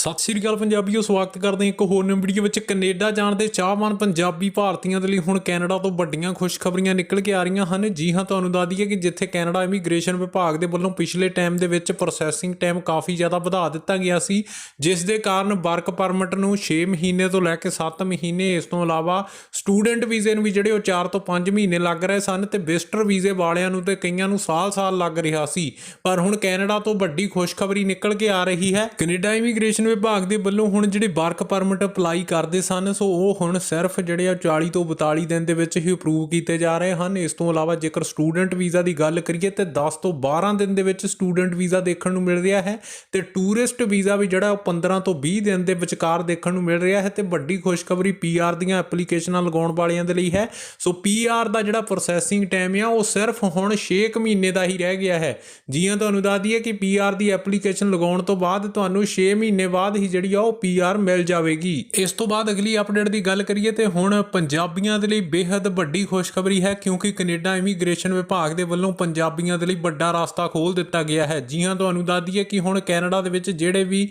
ਸਤਿ ਸ਼੍ਰੀ ਅਕਾਲ ਪੰਜਾਬੀਓ, ਸਵਾਗਤ ਕਰਦੇ ਹਾਂ ਇੱਕ ਹੋਰ ਨਵੀਂ ਵੀਡੀਓ ਵਿੱਚ। ਕੈਨੇਡਾ ਜਾਣ ਦੇ ਚਾਹਵਾਨ ਪੰਜਾਬੀ ਭਾਰਤੀਆਂ ਦੇ ਲਈ ਹੁਣ ਕੈਨੇਡਾ ਤੋਂ ਵੱਡੀਆਂ ਖੁਸ਼ਖਬਰੀਆਂ ਨਿਕਲ ਕੇ ਆ ਰਹੀਆਂ ਹਨ। ਜੀ ਹਾਂ, ਤੁਹਾਨੂੰ ਦੱਸ ਦਈਏ ਕਿ ਜਿੱਥੇ ਕੈਨੇਡਾ ਇਮੀਗ੍ਰੇਸ਼ਨ ਵਿਭਾਗ ਦੇ ਵੱਲੋਂ ਪਿਛਲੇ ਟਾਈਮ ਦੇ ਵਿੱਚ ਪ੍ਰੋਸੈਸਿੰਗ ਟਾਈਮ ਕਾਫੀ ਜ਼ਿਆਦਾ ਵਧਾ ਦਿੱਤਾ ਗਿਆ ਸੀ, ਜਿਸ ਦੇ ਕਾਰਨ ਵਰਕ ਪਰਮਿਟ ਨੂੰ 6 ਮਹੀਨੇ ਤੋਂ ਲੈ ਕੇ 7 ਮਹੀਨੇ, ਇਸ ਤੋਂ ਇਲਾਵਾ ਸਟੂਡੈਂਟ ਵੀਜ਼ੇ ਨੂੰ ਵੀ ਜਿਹੜੇ ਉਹ 4 ਤੋਂ 5 ਮਹੀਨੇ ਲੱਗ ਰਹੇ ਸਨ ਤੇ ਵਿਜ਼ਟਰ ਵੀਜ਼ੇ ਵਾਲਿਆਂ ਨੂੰ ਤੇ ਕਈਆਂ ਨੂੰ ਸਾਲ-ਸਾਲ ਲੱਗ ਰਿਹਾ ਸੀ। ਪਰ ਹੁਣ ਕੈਨੇਡਾ ਤੋਂ ਵੱਡੀ ਖੁਸ਼ਖਬਰੀ ਨਿਕਲ ਕੇ ਆ ਰਹੀ ਹੈ। ਕੈਨੇਡਾ ਇਮੀਗ੍ਰੇਸ਼ਨ ਵਿਭਾਗ ਦੇ ਵੱਲੋਂ ਹੁਣ ਜਿਹੜੇ ਵਰਕ ਪਰਮਿਟ ਅਪਲਾਈ ਕਰਦੇ ਸਨ, ਸੋ ਉਹ ਹੁਣ ਸਿਰਫ ਜਿਹੜੇ ਆ 40 ਤੋਂ 42 ਦਿਨ ਦੇ ਵਿੱਚ ਹੀ ਅਪਰੂਵ ਕੀਤੇ ਜਾ ਰਹੇ ਹਨ। ਇਸ ਤੋਂ ਇਲਾਵਾ ਜੇਕਰ ਸਟੂਡੈਂਟ ਵੀਜ਼ਾ ਦੀ ਗੱਲ ਕਰੀਏ, ਤੇ 10 ਤੋਂ 12 ਦਿਨ ਦੇ ਵਿੱਚ ਸਟੂਡੈਂਟ ਵੀਜ਼ਾ ਦੇਖਣ ਨੂੰ ਮਿਲ ਰਿਹਾ ਹੈ ਤੇ ਟੂਰਿਸਟ ਵੀਜ਼ਾ ਵੀ ਜਿਹੜਾ ਉਹ 15 ਤੋਂ 20 ਦਿਨ ਦੇ ਵਿਚਕਾਰ ਦੇਖਣ ਨੂੰ ਮਿਲ ਰਿਹਾ ਹੈ ਤੇ ਵੱਡੀ ਖੁਸ਼ਖਬਰੀ ਪੀਆਰ ਦੀਆਂ ਐਪਲੀਕੇਸ਼ਨਾਂ ਲਗਾਉਣ ਵਾਲਿਆਂ ਦੇ ਲਈ ਹੈ। ਸੋ ਪੀਆਰ ਦਾ ਜਿਹੜਾ ਪ੍ਰੋਸੈਸਿੰਗ ਟਾਈਮ ਆ, ਉਹ ਸਿਰਫ ਹੁਣ 6 ਮਹੀਨੇ ਦਾ ਹੀ ਰਹਿ ਗਿਆ ਹੈ। ਜੀ ਹਾਂ ਤੁਹਾਨੂੰ ਦੱਸ ਦਈਏ ਕਿ ਪੀਆਰ ਦੀ ਐਪਲੀਕੇਸ਼ਨ ਲਗਾਉਣ ਤੋਂ ਬਾਅਦ ਤੁਹਾਨੂੰ 6 ਮਹੀਨੇ ਬਾਅਦ ਹੀ ਜਿਹੜੀ ਆ ਉਹ ਪੀਆਰ ਮਿਲ ਜਾਵੇਗੀ। ਇਸ ਤੋਂ ਬਾਅਦ ਅਗਲੀ ਅਪਡੇਟ ਦੀ ਗੱਲ ਕਰੀਏ ਤੇ ਹੁਣ ਪੰਜਾਬੀਆਂ ਦੇ ਲਈ ਬੇहद ਵੱਡੀ ਖੁਸ਼ਖਬਰੀ ਹੈ ਕਿਉਂਕਿ ਕੈਨੇਡਾ ਇਮੀਗ੍ਰੇਸ਼ਨ ਵਿਭਾਗ ਦੇ ਵੱਲੋਂ ਪੰਜਾਬੀਆਂ ਦੇ ਲਈ ਵੱਡਾ ਰਸਤਾ ਖੋਲ ਦਿੱਤਾ ਗਿਆ ਹੈ। ਜੀ ਹਾਂ ਤੁਹਾਨੂੰ ਦੱਸ ਦਈਏ ਕਿ ਹੁਣ ਕੈਨੇਡਾ ਦੇ ਵਿੱਚ ਜਿਹੜੇ ਵੀ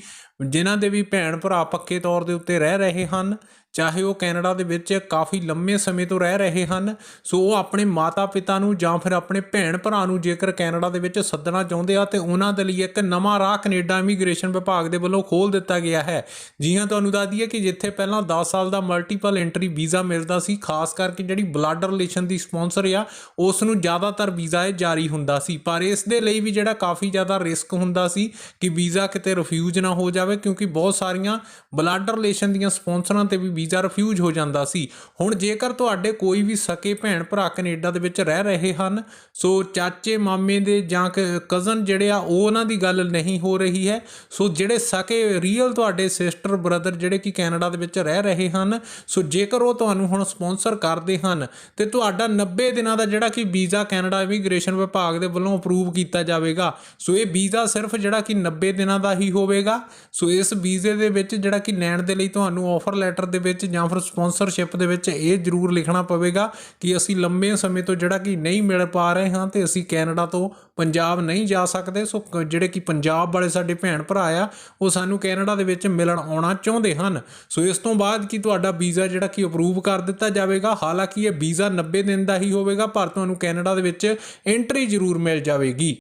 ਜਿਨ੍ਹਾਂ ਦੇ ਵੀ ਭੈਣ ਭਰਾ ਪੱਕੇ ਤੌਰ ਦੇ ਉੱਤੇ ਰਹਿ ਰਹੇ ਹਨ, ਚਾਹੇ ਉਹ ਕੈਨੇਡਾ ਦੇ ਵਿੱਚ ਕਾਫੀ ਲੰਮੇ ਸਮੇਂ ਤੋਂ ਰਹਿ ਰਹੇ ਹਨ, ਸੋ ਉਹ ਆਪਣੇ ਮਾਤਾ-ਪਿਤਾ ਨੂੰ ਜਾਂ ਫਿਰ ਆਪਣੇ ਭੈਣ ਭਰਾ ਨੂੰ ਜੇਕਰ ਕੈਨੇਡਾ ਦੇ ਵਿੱਚ ਸੱਦਣਾ ਚਾਹੁੰਦੇ ਆ, ਤੇ ਉਹਨਾਂ ਦੇ ਲਈ ਇੱਕ ਨਵਾਂ ਰਾਹ ਕੈਨੇਡਾ ਇਮੀਗ੍ਰੇਸ਼ਨ ਵਿਭਾਗ ਦੇ ਵੱਲੋਂ ਖੋਲ ਦਿੱਤਾ ਗਿਆ ਹੈ। ਜੀ ਹਾਂ, ਤੁਹਾਨੂੰ ਦੱਸ ਦਈਏ ਕਿ ਜਿੱਥੇ ਪਹਿਲਾਂ 10 ਸਾਲ ਦਾ ਮਲਟੀਪਲ ਐਂਟਰੀ ਵੀਜ਼ਾ ਮਿਲਦਾ ਸੀ, ਖਾਸ ਕਰਕੇ ਜਿਹੜੀ ਬਲੱਡ ਰਿਲੇਸ਼ਨ ਦੀ ਸਪਾਂਸਰ ਆ, ਉਸ ਨੂੰ ਜ਼ਿਆਦਾਤਰ ਵੀਜ਼ਾ ਇਹ ਜਾਰੀ ਹੁੰਦਾ ਸੀ। ਪਰ ਇਸ ਦੇ ਲਈ ਵੀ ਜਿਹੜਾ ਕਾਫੀ ਜ਼ਿਆਦਾ ਰਿਸਕ ਹੁੰਦਾ ਸੀ ਕਿ ਵੀਜ਼ਾ ਕਿਤੇ ਰਿਫਿਊਜ਼ ਨਾ ਹੋ ਜਾਵੇ ਕਿਉਂਕਿ ਬਹੁਤ ਸਾਰੀਆਂ ਬਲੱਡ ਰਿਲੇਸ਼ਨ ਦੀਆਂ ਸਪਾਂਸਰਾਂ ਤੇ ਵੀ ਵੀਜ਼ਾ ਰਿਫਿਊਜ਼ ਹੋ ਜਾਂਦਾ ਸੀ। ਹੁਣ ਜੇਕਰ ਤੁਹਾਡੇ ਕੋਈ ਵੀ ਸਕੇ ਭੈਣ ਭਰਾ ਕੈਨੇਡਾ ਦੇ ਵਿੱਚ ਰਹਿ ਰਹੇ ਹਨ, ਸੋ ਚਾਚੇ, ਮਾਮੇ ਦੇ ਜਾਂ ਕਜ਼ਨ ਜਿਹੜੇ ਆ, ਉਹ ਉਹਨਾਂ ਦੀ ਗੱਲ ਨਹੀਂ ਹੋ ਰਹੀ ਹੈ। ਸੋ ਜਿਹੜੇ ਸਕੇ ਰੀਅਲ ਤੁਹਾਡੇ ਸਿਸਟਰ ਬ੍ਰਦਰ ਜਿਹੜੇ ਕਿ ਕੈਨੇਡਾ ਦੇ ਵਿੱਚ ਰਹਿ ਰਹੇ ਹਨ, ਸੋ ਜੇਕਰ ਉਹ ਤੁਹਾਨੂੰ ਹੁਣ ਸਪਾਂਸਰ ਕਰਦੇ ਹਨ, ਤੇ ਤੁਹਾਡਾ 90 ਦਿਨਾਂ ਦਾ ਜਿਹੜਾ ਕਿ ਵੀਜ਼ਾ ਕੈਨੇਡਾ ਇਮੀਗ੍ਰੇਸ਼ਨ ਵਿਭਾਗ ਦੇ ਵੱਲੋਂ ਅਪਰੂਵ ਕੀਤਾ ਜਾਵੇਗਾ। ਸੋ ਇਹ ਵੀਜ਼ਾ ਸਿਰਫ ਜਿਹੜਾ ਕਿ 90 ਦਿਨਾਂ ਦਾ ਹੀ ਹੋਵੇਗਾ। ਸੋ ਇਸ ਵੀਜ਼ੇ ਦੇ ਵਿੱਚ ਜਿਹੜਾ ਕਿ ਲੈਣ ਦੇ ਲਈ ਤੁਹਾਨੂੰ ਆਫਰ ਲੈਟਰ ਦੇ ਵਿੱਚ ਜਾਂ ਫਿਰ ਸਪਾਂਸਰਸ਼ਿਪ ਦੇ ਵਿੱਚ ਇਹ ਜ਼ਰੂਰ ਲਿਖਣਾ ਪਵੇਗਾ ਕਿ ਅਸੀਂ ਲੰਮੇ ਸਮੇਂ ਤੋਂ ਜਿਹੜਾ ਕਿ ਨਹੀਂ ਮਿਲ ਪਾ ਰਹੇ ਹਾਂ ਤੇ ਅਸੀਂ ਕੈਨੇਡਾ ਤੋਂ ਪੰਜਾਬ ਨਹੀਂ ਜਾ ਸਕਦੇ। ਸੋ ਕ- ਜਿਹੜੇ ਕਿ ਪੰਜਾਬ ਵਾਲੇ ਸਾਡੇ ਭੈਣ ਭਰਾ ਆ, ਉਹ ਸਾਨੂੰ ਕੈਨੇਡਾ ਦੇ ਵਿੱਚ ਮਿਲਣ ਆਉਣਾ ਚਾਹੁੰਦੇ ਹਨ। ਸੋ ਇਸ ਤੋਂ ਬਾਅਦ ਕਿ ਤੁਹਾਡਾ ਵੀਜ਼ਾ ਜਿਹੜਾ ਕਿ ਅਪਰੂਵ ਕਰ ਦਿੱਤਾ ਜਾਵੇਗਾ। ਹਾਲਾਂਕਿ ਇਹ ਵੀਜ਼ਾ 90 ਦਿਨ ਦਾ ਹੀ ਹੋਵੇਗਾ, ਪਰ ਤੁਹਾਨੂੰ ਕੈਨੇਡਾ ਦੇ ਵਿੱਚ ਐਂਟਰੀ ਜ਼ਰੂਰ ਮਿਲ ਜਾਵੇਗੀ।